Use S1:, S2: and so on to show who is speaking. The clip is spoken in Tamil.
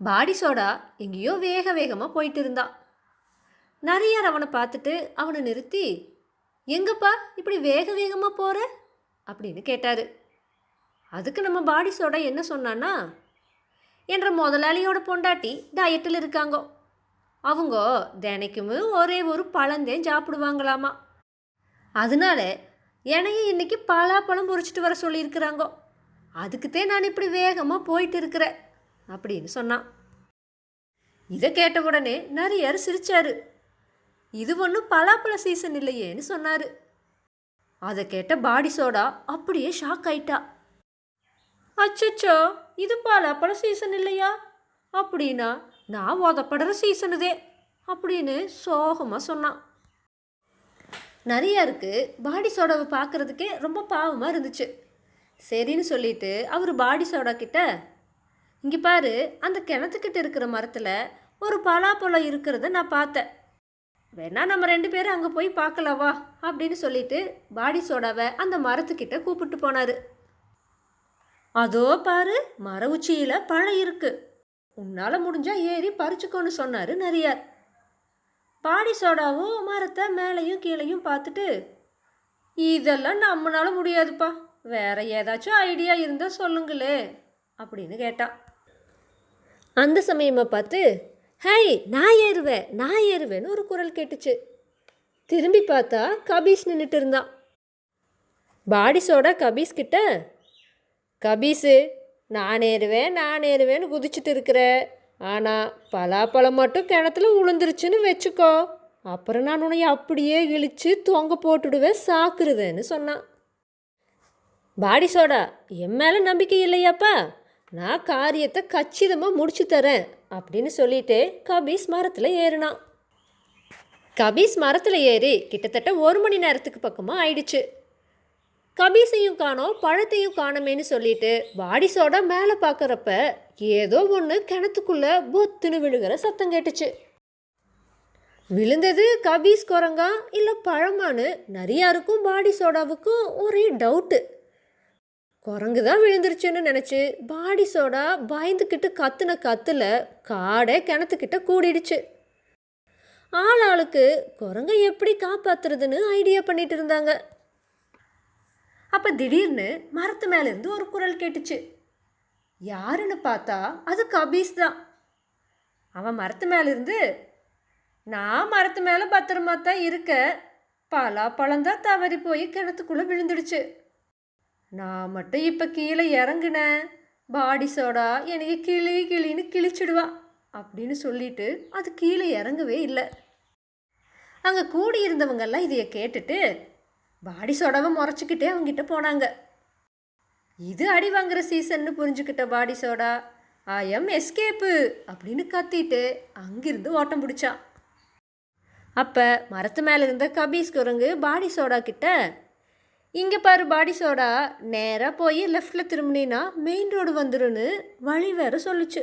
S1: பாடி சோடா எங்கேயோ வேக வேகமாக போயிட்டு இருந்தான் நரியார் அவனை பார்த்துட்டு அவனை நிறுத்தி எங்கப்பா இப்படி வேக வேகமாக போகிற அப்படின்னு கேட்டார். அதுக்கு நம்ம பாடி சோடா என்ன சொன்னான்னா என்ற முதலாளியோட பொண்டாட்டி டயட்டில் இருக்காங்கோ. அவங்க தினைக்குமே ஒரே ஒரு பழந்தேன் சாப்பிடுவாங்களாமா. அதனால என்னைய இன்னைக்கு பலாப்பழம் பொறிச்சிட்டு வர சொல்லியிருக்கிறாங்கோ. அதுக்குத்தே நான் இப்படி வேகமாக போயிட்டு இருக்கிறேன் அப்படின்னு சொன்னான். இதை கேட்ட உடனே நரியார் சிரிச்சாரு. இது ஒன்றும் பலாப்பழ சீசன் இல்லையேன்னு சொன்னார். அதை கேட்ட பாடி சோடா அப்படியே ஷாக் ஆயிட்டா. அச்சச்சோ இது பலாப்பழ சீசன் இல்லையா? அப்படின்னா நான் உதப்படுற சீசனுதே அப்படின்னு சோகமாக சொன்னான். நரியாருக்கு பாடி சோடாவை பார்க்குறதுக்கே ரொம்ப பாவமாக இருந்துச்சு. சரின்னு சொல்லிட்டு அவர் பாடி சோடா கிட்ட இங்கே பாரு அந்த கிணத்துக்கிட்ட இருக்கிற மரத்தில் ஒரு பலாப்பழம் இருக்கிறத நான் பார்த்தேன். வேணா நம்ம ரெண்டு பேரும் அங்கே போய் பார்க்கலவா அப்படின்னு சொல்லிட்டு பாடி சோடாவை அந்த மரத்துக்கிட்ட கூப்பிட்டு போனார். அதோ பாரு மர உச்சியில் பழம் இருக்கு. உன்னால் முடிஞ்சால் ஏறி பறிச்சுக்கோன்னு சொன்னார் நரியார் பாடி சோடாவும் மரத்தை மேலேயும் கீழேயும் பார்த்துட்டு இதெல்லாம் நம்மளால முடியாதுப்பா. வேற ஏதாச்சும் ஐடியா இருந்தால் சொல்லுங்களே அப்படின்னு கேட்டான் அந்த சமயமாக பார்த்து ஹை நான் ஏறுவேன் நான் ஏறுவேன்னு ஒரு குரல் கேட்டுச்சு. திரும்பி பார்த்தா கபீஸ் நின்றுட்டு இருந்தான் பாடிஸோட கபீஸ் கிட்ட கபீஸு நான் ஏறுவேன் நான் ஏறுவேன்னு குதிச்சுட்டு இருக்கிற. ஆனால் பலாப்பழம் மட்டும் கிணத்துல உளுந்துருச்சுன்னு வச்சுக்கோ. அப்புறம் நான் உன்னை அப்படியே இழிச்சு தொங்க போட்டுடுவேன் சாக்குறுவேன்னு சொன்னான். பாடி சோடா என் மேலே நம்பிக்கை இல்லையாப்பா? நான் காரியத்தை கச்சிதமாக முடிச்சு தரேன் அப்படின்னு சொல்லிட்டு கபீஸ் மரத்தில் ஏறினான். கபீஸ் மரத்தில் ஏறி கிட்டத்தட்ட ஒரு மணி நேரத்துக்கு பக்கமாக ஆயிடுச்சு. கபீஸையும் காணோம் பழத்தையும் காணமேன்னு சொல்லிட்டு பாடி சோடா மேலே பார்க்குறப்ப ஏதோ ஒன்று கிணத்துக்குள்ள பொத்துன்னு விழுகிற சத்தம் கேட்டுச்சு. விழுந்தது கபீஸ் குரங்கா இல்லை பழமானு நிறையாருக்கும் பாடி சோடாவுக்கும் ஒரே டவுட்டு குரங்கு தான் விழுந்துருச்சுன்னு நினச்சி பாடி சோடா பயந்துக்கிட்டு கத்துன கத்துல காடே கிணத்துக்கிட்ட கூடிடுச்சு. ஆள் ஆளுக்கு குரங்கை எப்படி காப்பாத்துறதுன்னு ஐடியா பண்ணிட்டு இருந்தாங்க. அப்போ திடீர்னு மரத்து மேலேருந்து ஒரு குரல் கேட்டுச்சு. யாருன்னு பார்த்தா அது கபீஸ் தான். அவன் மரத்து மேலேருந்து நான் மரத்து மேலே பத்திரமா தான் இருக்க பலாப்பழம் தான் தவறி போய் கிணத்துக்குள்ளே விழுந்துடுச்சு. நான் மட்டும் இப்போ கீழே இறங்குனேன். பாடி சோடா எனக்கு கிளி கிளின்னு கிழிச்சிடுவா அப்படின்னு சொல்லிட்டு அது கீழே இறங்கவே இல்லை. அங்கே கூடியிருந்தவங்கெல்லாம் இதையை கேட்டுட்டு பாடி சோடாவை முறைச்சிக்கிட்டே அவங்ககிட்ட போனாங்க. இது அடி வாங்குற சீசன்னு புரிஞ்சுக்கிட்ட body soda I am escape அப்படின்னு கத்திட்டு அங்கிருந்து ஓட்டம் பிடிச்சான். அப்போ மரத்து மேலே இருந்த கபீஸ் குரங்கு பாடி சோடா கிட்ட இங்கே பாரு பாடி சோடா நேராக போய் லெஃப்டில் திரும்பினா மெயின் ரோடு வந்துடுன்னு வழி வேற சொல்லுச்சு.